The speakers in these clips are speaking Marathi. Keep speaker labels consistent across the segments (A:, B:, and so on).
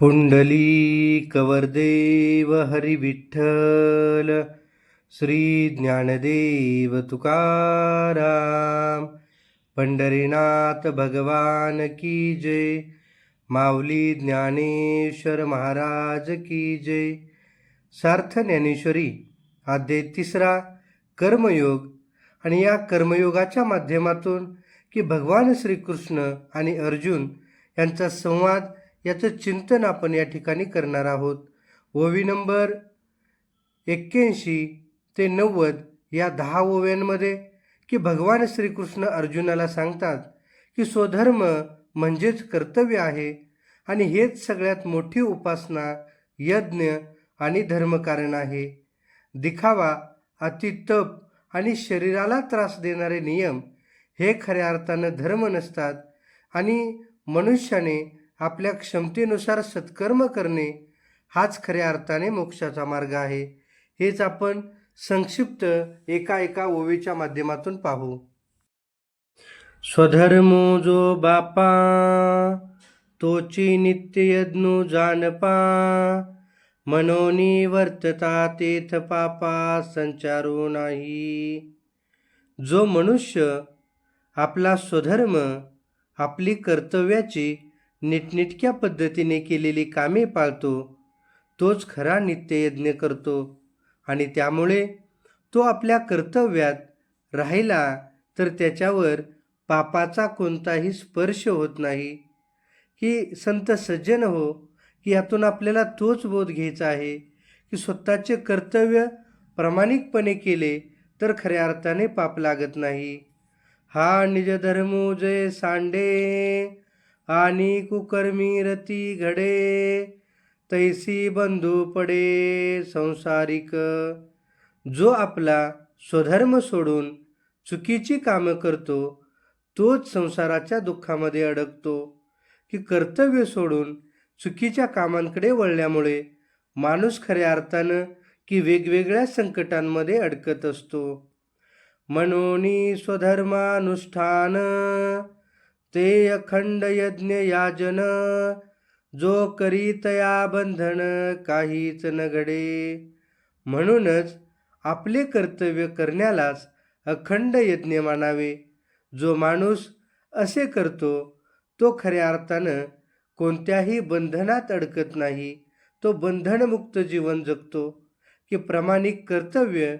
A: पुंडली हरिविठ्ठल हरी विठ्ठल श्री ज्ञानदेव तुकाराम। पंढरीनाथ भगवान की जय। माऊली ज्ञानेश्वर महाराज की जय। सार्थ ज्ञानेश्वरी आद्य तिसरा कर्मयोग. आणि या कर्मयोगाच्या माध्यमातून की भगवान श्रीकृष्ण आणि अर्जुन यांचा संवाद याचं चिंतन आपण या ठिकाणी करणार आहोत. ओवी नंबर एक्क्याऐंशी ते नव्वद या दहा ओव्यांमध्ये की भगवान श्रीकृष्ण अर्जुनाला सांगतात की स्वधर्म म्हणजेच कर्तव्य आहे आणि हेच सगळ्यात मोठी उपासना यज्ञ आणि धर्मकारण आहे. दिखावा अति तप आणि शरीराला त्रास देणारे नियम हे खऱ्या अर्थानं धर्म नसतात आणि मनुष्याने आपल्या क्षमतेनुसार सत्कर्म करणे हाच खऱ्या अर्थाने मोक्षाचा मार्ग आहे. हेच आपण संक्षिप्त एका एका ओवीच्या माध्यमातून पाहू. स्वधर्मो जो बापा तोची नित्य यज्ञ जानपा मनोनी वर्तता तेथ पापा संचारो नाही. जो मनुष्य आपला स्वधर्म आपली कर्तव्याची नीटनेटक्या पद्धतीने केलेली कामे पाळतो. तोच खरा नित्ययज्ञ करतो आणि त्यामुळे तो आपल्या कर्तव्यात राहिला तर त्याच्यावर पापाचा कोणताही स्पर्श होत नाही. की संत सज्जन हो की यातून आपल्याला तोच बोध घ्यायचा आहे की स्वतःचे कर्तव्य प्रामाणिकपणे केले तर खऱ्या अर्थाने पाप लागत नाही. हा निज धर्मो जय सांडे! आणि कुकर्मी रती घडे तैसी बंधू पडे संसारिक. जो आपला स्वधर्म सोडून चुकीची कामं करतो तोच संसाराच्या दुःखामध्ये अडकतो. की कर्तव्य सोडून चुकीच्या कामांकडे वळल्यामुळे माणूस खऱ्या अर्थानं की वेगवेगळ्या संकटांमध्ये अडकत असतो. मनोनी स्वधर्मानुष्ठान ते अखंड यज्ञ याजन जो करीतया बंधन काहीच न घडे म्हणूनच आपले कर्तव्य करण्यालाच अखंड यज्ञ मानावे. जो माणूस असे करतो तो खऱ्या अर्थानं कोणत्याही बंधनात अडकत नाही. तो बंधनमुक्त जीवन जगतो. की प्रामाणिक कर्तव्य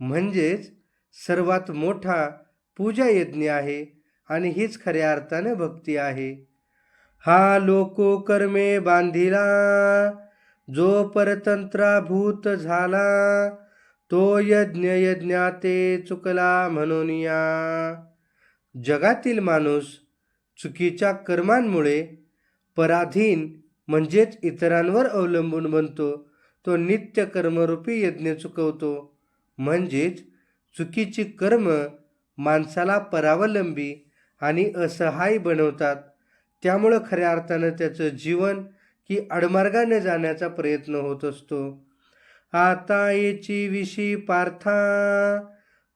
A: म्हणजेच सर्वात मोठा पूजा यज्ञ आहे. आणि हीच खऱ्या अर्थाने भक्ती आहे. हा लोको कर्मे बांधिला जो परतंत्राभूत झाला तो यज्ञ यज्ञाते चुकला म्हणून या. जगातील माणूस चुकीच्या कर्मांमुळे पराधीन म्हणजेच इतरांवर अवलंबून बनतो तो नित्य कर्मरूपी यज्ञ चुकवतो. म्हणजेच चुकीची कर्म माणसाला परावलंबी आणि असहाय बनवतात. त्यामुळं खऱ्या अर्थानं त्याचं जीवन की अडमार्गाने जाण्याचा प्रयत्न होत असतो. आता याची विशी पार्था.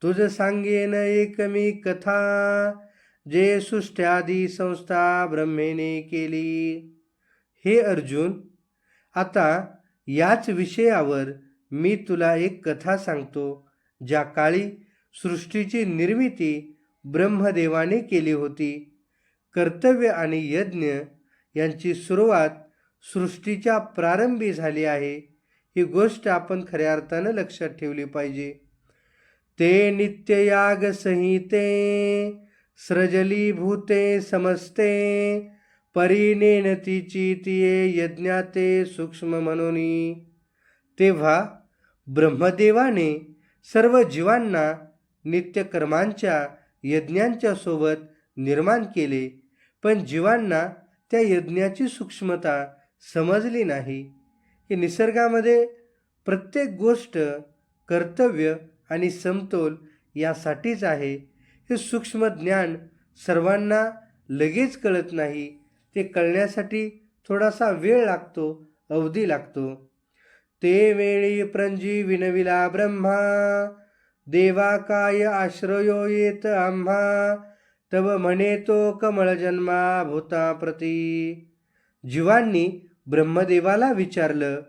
A: तुझ सांगेन एक मी कथा. जे सृष्ट्यादी संस्था ब्रह्मेने केली. हे अर्जुन आता याच विषयावर मी तुला एक कथा सांगतो ज्या काळी सृष्टीची निर्मिती ब्रह्मदेवाने केली होती. कर्तव्य आणि यज्ञ यांची सुरुवात सृष्टीच्या प्रारंभी झाली आहे. ही गोष्ट आपण खऱ्या अर्थानं लक्षात ठेवली पाहिजे. ते नित्ययाग संहिते स्रजली भूते समजते परिनेनतीची तिये यज्ञाते सूक्ष्म म्हणूनी तेव्हा ब्रह्मदेवाने सर्व जीवांना नित्यकर्मांच्या यज्ञांच्या सोबत निर्माण केले पण जीवांना त्या यज्ञाची सूक्ष्मता समजली नाही. की निसर्गामध्ये प्रत्येक गोष्ट कर्तव्य आणि समतोल यासाठीच आहे. हे सूक्ष्म ज्ञान सर्वांना लगेच कळत नाही. ते कळण्यासाठी थोडासा वेळ लागतो अवधी लागतो. ते वेळी प्रंजी विनविला ब्रह्मा. देवा काय आश्रयो येत आम्हा तव म्हणे तो कमळ जन्मा भूता प्रती. जीवांनी ब्रह्मदेवाला विचारलं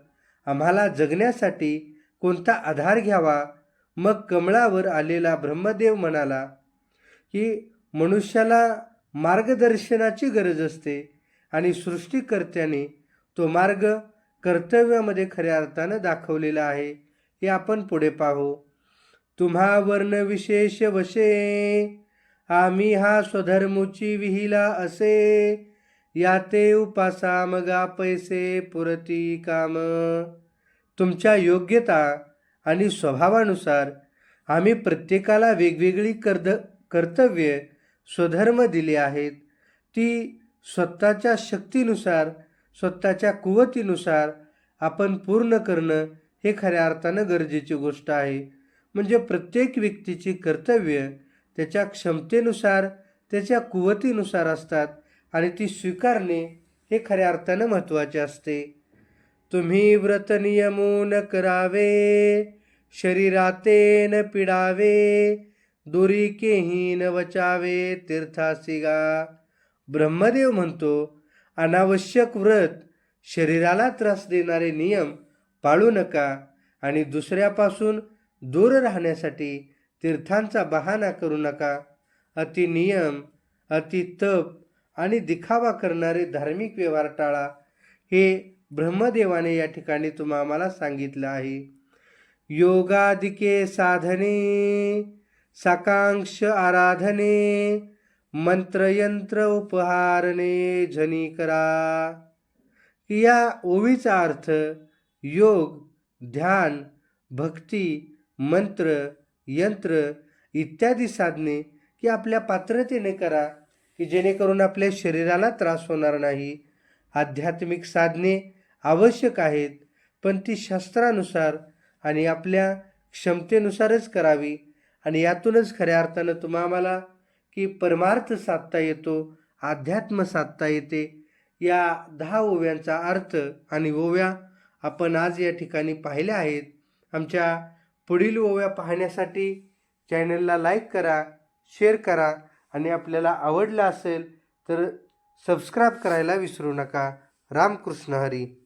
A: आम्हाला जगण्यासाठी कोणता आधार घ्यावा? मग कमळावर आलेला ब्रह्मदेव म्हणाला की मनुष्याला मार्गदर्शनाची गरज असते आणि सृष्टीकर्त्याने तो मार्ग कर्तव्यामध्ये खऱ्या अर्थानं दाखवलेला आहे हे आपण पुढे पाहू. तुम्हा वर्ण विशेष वशे. आम्ही हा स्वधर्मुची विहिला असे. याते उपासा मगा पैसे पुरती काम. तुमच्या योग्यता आणि स्वभावानुसार आम्ही प्रत्येकाला वेगवेगळी कर्द कर्तव्य स्वधर्म दिले आहेत. ती स्वतःच्या शक्तीनुसार स्वतःच्या कुवतीनुसार आपण पूर्ण करणं हे खऱ्या अर्थानं गरजेची गोष्ट आहे. म्हणजे प्रत्येक व्यक्तीची कर्तव्य त्याच्या क्षमतेनुसार त्याच्या कुवतीनुसार असतात आणि ती स्वीकारणे हे खऱ्या अर्थानं महत्त्वाचे असते. तुम्ही व्रत नियमून करावे शरीराते न पिडावे दुरीकेही न वचावे तीर्थासिगा. ब्रह्मदेव म्हणतो अनावश्यक व्रत शरीराला त्रास देणारे नियम पाळू नका आणि दुसऱ्यापासून दूर राहण्यासाठी तीर्थांचा बहाणा करू नका. अति नियम अति तप आणि दिखावा करणारे धार्मिक व्यवहार टाळा. हे ब्रह्मदेवाने या ठिकाणी तुम्हा आम्हाला सांगितलं आहे. योगादिके साधने साकांक्ष आराधने मंत्रयंत्र उपहारणे झनी करा. या ओवीचा अर्थ योग ध्यान भक्ती मंत्र यंत्र इत्यादी साधने की आपल्या पात्रतेने करा की जेणेकरून आपल्या शरीराला त्रास होणार नाही. आध्यात्मिक साधने आवश्यक आहेत पण ती शास्त्रानुसार आणि आपल्या क्षमतेनुसारच करावी. आणि यातूनच खऱ्या अर्थानं तुम्हा आम्हाला की परमार्थ साधता येतो अध्यात्म साधता येते. या दहा ओव्यांचा अर्थ आणि ओव्या आपण आज या ठिकाणी पाहिल्या आहेत. आमच्या पुढील ओव्या पाहण्यासाठी चॅनलला लाईक करा शेअर करा आणि आपल्याला आवडलं असेल तर सबस्क्राईब करायला विसरू नका. रामकृष्ण हरी.